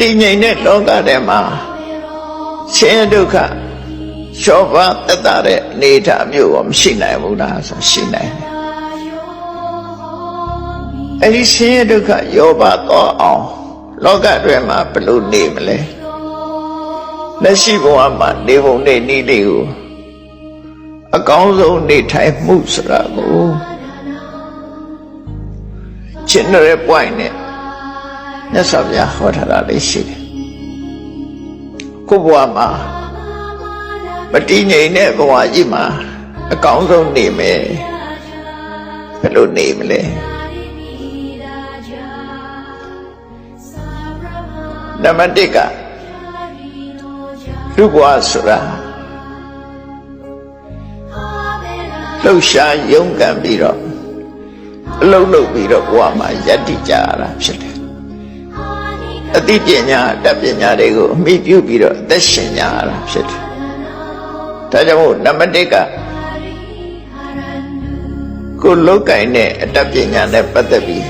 တည်ငြိမ်တဲ့လောကထဲမှာဆင်းရဲဒုက္ခရှောပါတက်တာတဲ့အနေအထားမျိုးကိုမရှိနိုင်ဘူးလားဆိုရှိနိုင်တယ်အဲ့ဒီဆင်းရဲဒုက္ခယောပါတော့အောင်လောကတွင်မှာဘယ်လိုနေမလဲလက်ရှိဘဝမှာနေပုံနေနည်းလေးကိုအကောင်းဆုံးနေထိုင်မှုဆိုတာကိုရှင်းတဲ့ point နဲ့ မြတ်စွာဘုရားဟောထားတာလေးရှိတယ်ကိုယ့်ဘဝမှာမတည်ငြိမ်တဲ့ဘဝကြီးမှာအကောင်းဆုံးနေမယ်ဘယ်လိုနေမလဲနံပါတ်1ကလူဘဝဆိုတာလှုပ်ရှားရုန်းကန်ပြီးတော့အလုံးလုံးပြီးတော့ဘဝမှာယက်တည်ကြရတာဖြစ်တယ် အသိပညာအတတ်ပညာတွေကိုအမိပြုပြီးတော့အသက်ရှင်ကြရတာဖြစ်တယ်ဒါကြောင့်မို့နံပါတ်1ကကိုယ်လောက်ကင်တဲ့အတတ်ပညာနဲ့ပတ်သက်ပြီး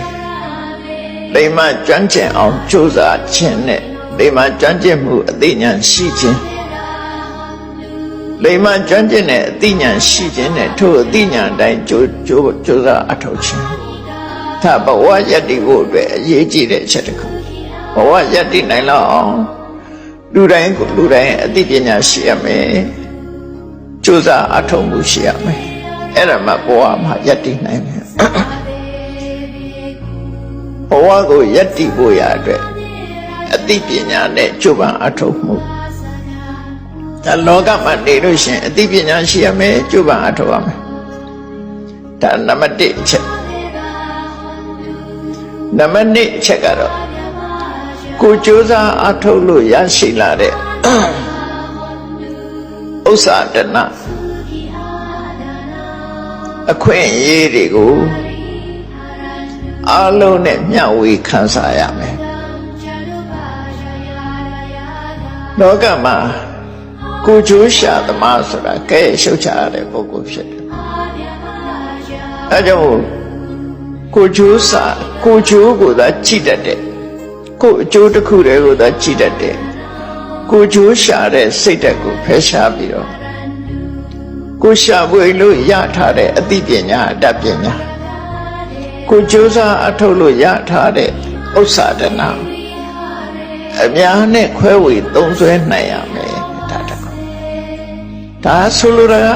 လိမ္မာကျွမ်းကျင်အောင်ကြိုးစားခြင်းနဲ့လိမ္မာကျွမ်းကျင်မှုအသိဉာဏ်ရှိခြင်းလိမ္မာကျွမ်းကျင်တဲ့အသိဉာဏ်ရှိခြင်းနဲ့ထို့အသိဉာဏ်တိုင်းကြိုးကြိုးကြိုးစားအထောက်ခြင်းဒါဘဝယတ္တိဖို့အတွက်အရေးကြီးတဲ့အချက်တစ်ခု ဘဝယတ္တိနိုင်လောက်အောင်လူတိုင်းကိုလူတိုင်းအသိပညာရှိရမယ်ကြိုးစားအထောက်မှုရှိရမယ်အဲ့ဒါမှဘဝမှာယတ္တိနိုင်မယ်ဘဝကိုယတ္တိဖို့ရအတွက်အသိပညာနဲ့ကြိုးပမ်းအထောက်မှုဒါလောကမှာနေလို့ရှိရင်အသိပညာရှိရမယ်ကြိုးပမ်းအထောက်ရမယ်ဒါနံပါတ်1အချက်နံပါတ်2အချက်ကတော့ ကိုကြိုးစားအထောက်လို့ရရှိလာတဲ့ဥစ္စာတဏအခွင့်အရေးတွေကိုအလုံးနဲ့မျှဝေခံစားရမယ်လောကမှာကိုကျိုးရှာသမားဆိုတာကဲရှုပ်ချရတဲ့ပုဂ္ဂိုလ်ဖြစ်တယ်အဲကြောင့်ကိုကျိုးစာကိုကျိုးကိုသာကြည့်တတ်တ ယ်ကိုအကျိုးတစ်ခုတည်းကိုသာကြည့်တတ်တယ်ကိုကျိုးရှာတဲ့စိတ်ဓာတ်ကိုဖယ်ရှားပြီးတော့ကိုရှာပွေလို့ရထားတဲ့အသိပညာအတတ်ပညာကိုကြိုးစားအထုတ်လို့ရထားတဲ့ဥစ္စာတနာအများနဲ့ခွဲဝေသုံးစွဲနိုင်ရမယ်ဒါတကောဒါဆိုလိုတာက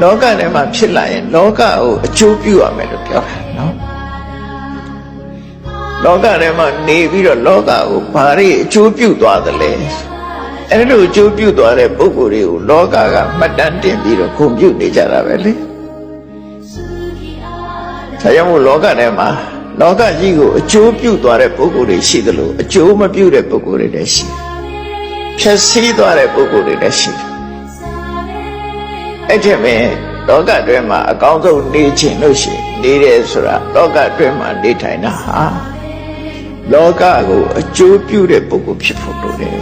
လောကထဲမှာဖြစ်လာရင် လောကကိုအကျိုးပြုရမယ်လို့ပြောတာနော် လောကထဲမှာနေပြီးတော့လောကကိုဘာတွေအကျိုးပြုသွားသလဲအဲ့လိုအကျိုးပြုသွားတဲ့ပုဂ္ဂိုလ်တွေကိုလောကကမှတ်တမ်းတင်ပြီးတော့ဂုဏ်ပြုနေကြတာပဲလေဒါကြောင့်မို့လောကထဲမှာလောကကြီးကိုအကျိုးပြုသွားတဲ့ပုဂ္ဂိုလ်တွေရှိသလိုအကျိုးမပြုတဲ့ပုဂ္ဂိုလ်တွေလည်းရှိတယ်ဖြည့်ဆည်းသွားတဲ့ပုဂ္ဂိုလ်တွေလည်းရှိတယ်အဲ့ဒီမဲ့လောကတွင်မှာအကောင်းဆုံးနေခြင်းလို့ရှိရင်နေတယ်ဆိုတာလောကတွင်မှာနေထိုင်တာဟာ လောကကိုအကျိုးပြုတဲ့ပုဂ္ဂိုလ်ဖြစ်ဖို့လိုတယ်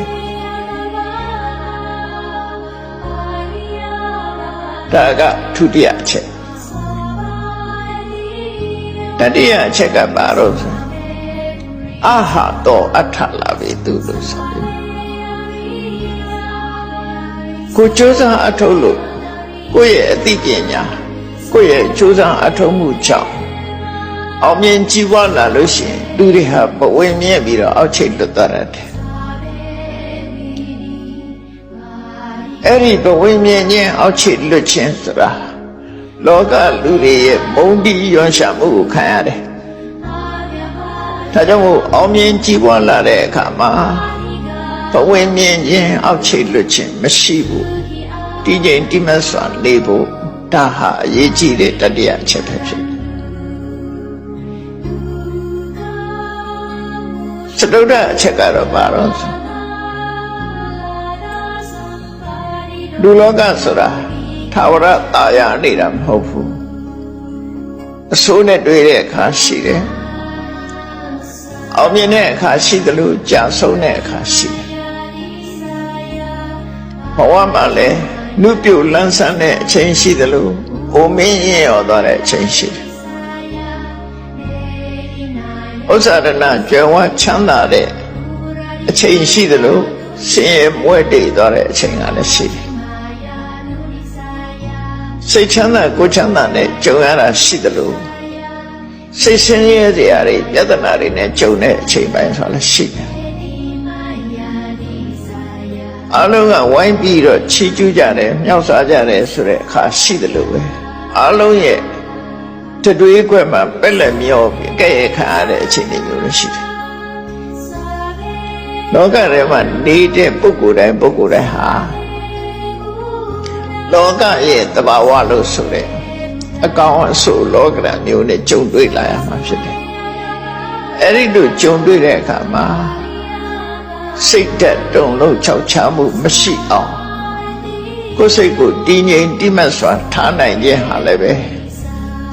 ဒါကထုတိယအချက်တတိယအချက်ကဘာလို့ဆိုအာဟာတောအထလာပြီသူလို့ဆိုတယ်ကိုကြိုးစားအထုတ်လို့ကိုယ့်ရဲ့အသိပညာကိုယ့်ရဲ့ကြိုးစားအထုတ်မှုကြောင့် အောင်မြင်ကြီးပွားလာလို့ရှိရင်လူတွေဟာပဝေမြဲပြီးတော့အောက်ချိတ်လွတ်သွားတယ်အဲ့ဒီပဝေမြဲခြင်းအောက်ချိတ်လွတ်ခြင်းဆိုတာလောကလူတွေရဲ့မုန်းတီးရွံရှာမှုကိုခံရတယ်ဒါကြောင့်မို့အောင်မြင်ကြီးပွားလာတဲ့အခါမှာပဝေမြဲခြင်းအောက်ချိတ်လွတ်ခြင်းမရှိဘူးတည်ငြိမ်တိမတ်စွာနေဖို့ဒါဟာအရေးကြီးတဲ့တတိယအချက်ပဲဖြစ်တယ် တုဒ္ဒအချက်ကတော့ဘာလို့ဆိုလူလောကဆိုတာသာဝရတာယာနေတာမဟုတ်ဘူးအဆိုးနဲ့တွေ့တဲ့အခါရှိတယ်အောင်မြင်တဲ့အခါရှိတယ်လို့ကြာဆုံးတဲ့အခါရှိတယ်ဘဝမှာလည်းလူပြုတ်လန်းဆန်းတဲ့အချိန်ရှိတယ်လို့အိုမင်းရင်ရောသွားတဲ့အချိန်ရှိတယ် ဥစ္စာရဏကျွယ်ဝချမ်းသာတဲ့အချိန်ရှိသလိုဆင်းရဲမွဲတေသွားတဲ့အချိန်ကလည်းရှိတယ်စိတ်ချမ်းသာကိုယ်ချမ်းသာနဲ့ကြုံရတာရှိသလိုစိတ်ဆင်းရဲစရာတွေပြဿနာတွေနဲ့ကြုံတဲ့အချိန်ပိုင်းဆိုလည်းရှိတယ်အလုံးကဝိုင်းပြီးတော့ချီးကျူးကြတယ်မြောက်စားကြတယ်ဆိုတဲ့အခါရှိတယ်လို့ပဲအလုံးရဲ့ တတွေးခွက်မှာပက်လက်မျောပြီးကဲ့ရဲ့ခံရတဲ့အချိန်တွေမျိုးလည်းရှိတယ်လောကထဲမှာနေတဲ့ပုဂ္ဂိုလ်တိုင်းပုဂ္ဂိုလ်တိုင်းဟာလောကရဲ့တဘာဝလို့ဆိုတဲ့အကောင်အဆိုးလောကရမျိုးနဲ့ကြုံတွေ့လာရမှာဖြစ်တယ်အဲ့ဒီလိုကြုံတွေ့တဲ့အခါမှာစိတ်တက်တုံလို့ခြောက်ချမှုမရှိအောင်ကိုယ်စိတ်ကိုတည်ငြိမ်တိမတ်စွာထားနိုင်ခြင်းဟာလည်းပဲ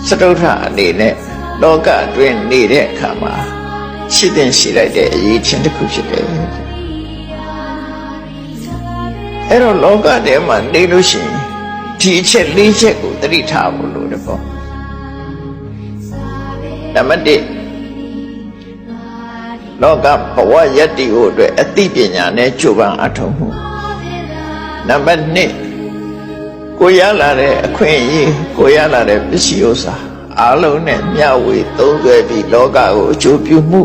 စတုထအနေနဲ့လောကအတွင်းနေတဲ့အခါမှာရှိတဲ့ရှိလိုက်တဲ့အရေးချင်းတစ်ခုဖြစ်တယ်အဲ့တော့လောကထဲမှာနေလို့ရှိရင်ဒီအချက်၄ချက်ကိုသတိထားဖို့လိုတယ်ပေါ့နံပါတ်1လောကဘဝယတ္တိကိုအတွက်အသိပညာနဲ့ကြိုးပမ်းအထောက်မှုနံပါတ်2 ကိုရလာတဲ့အခွင့်အရေးကိုရလာတဲ့ပစ္စည်းဥစ္စာအလုံးနဲ့မျှဝေသုံးဆွဲပြီးလောကကိုအကျိုးပြုမှု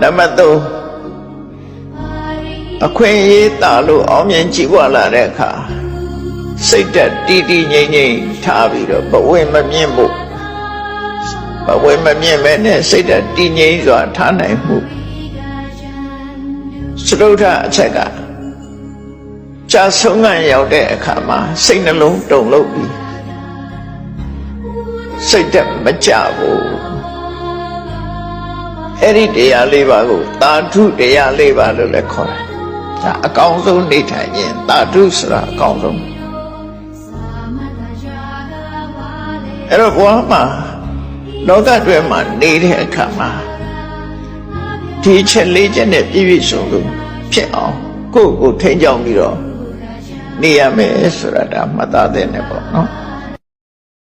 နံပါတ်3အခွင့်အရေးတာလို့အောင်မြင်ကြည်ဝလာတဲ့အခါစိတ်တက်တီးတီးငြိမ်ငြိမ်ထားပြီးတော့ဘဝမမြင့်ဖို့ဘဝမမြင့်ပဲနဲ့စိတ်တက်တည်ငြိမ်စွာထားနိုင်မှုစရုထအချက်က ကြာဆုံးခံရောက်တဲ့အခါမှာစိတ်နှလုံးတုန်လှုပ်ပြီးစိတ်တက်မကြဘူးအဲ့ဒီတရားလေးပါကိုသာဓုတရားလေးပါလို့လည်းခေါ်တယ်ဒါအကောင်းဆုံးနေထိုင်ခြင်းသာဓုဆိုတာအကောင်းဆုံးအဲ့တော့ဘဝမှာလောကတွဲမှာနေတဲ့အခါမှာဒီချက်လေးချက်နဲ့ပြည့်ပြည့်စုံစုံဖြစ်အောင်ကိုယ့်ကိုယ်ထိန်းချောင်းပြီးတော့ နေရမယ်ဆိုတာဒါမှတ်သားတဲ့နဲ့ပေါ့နော်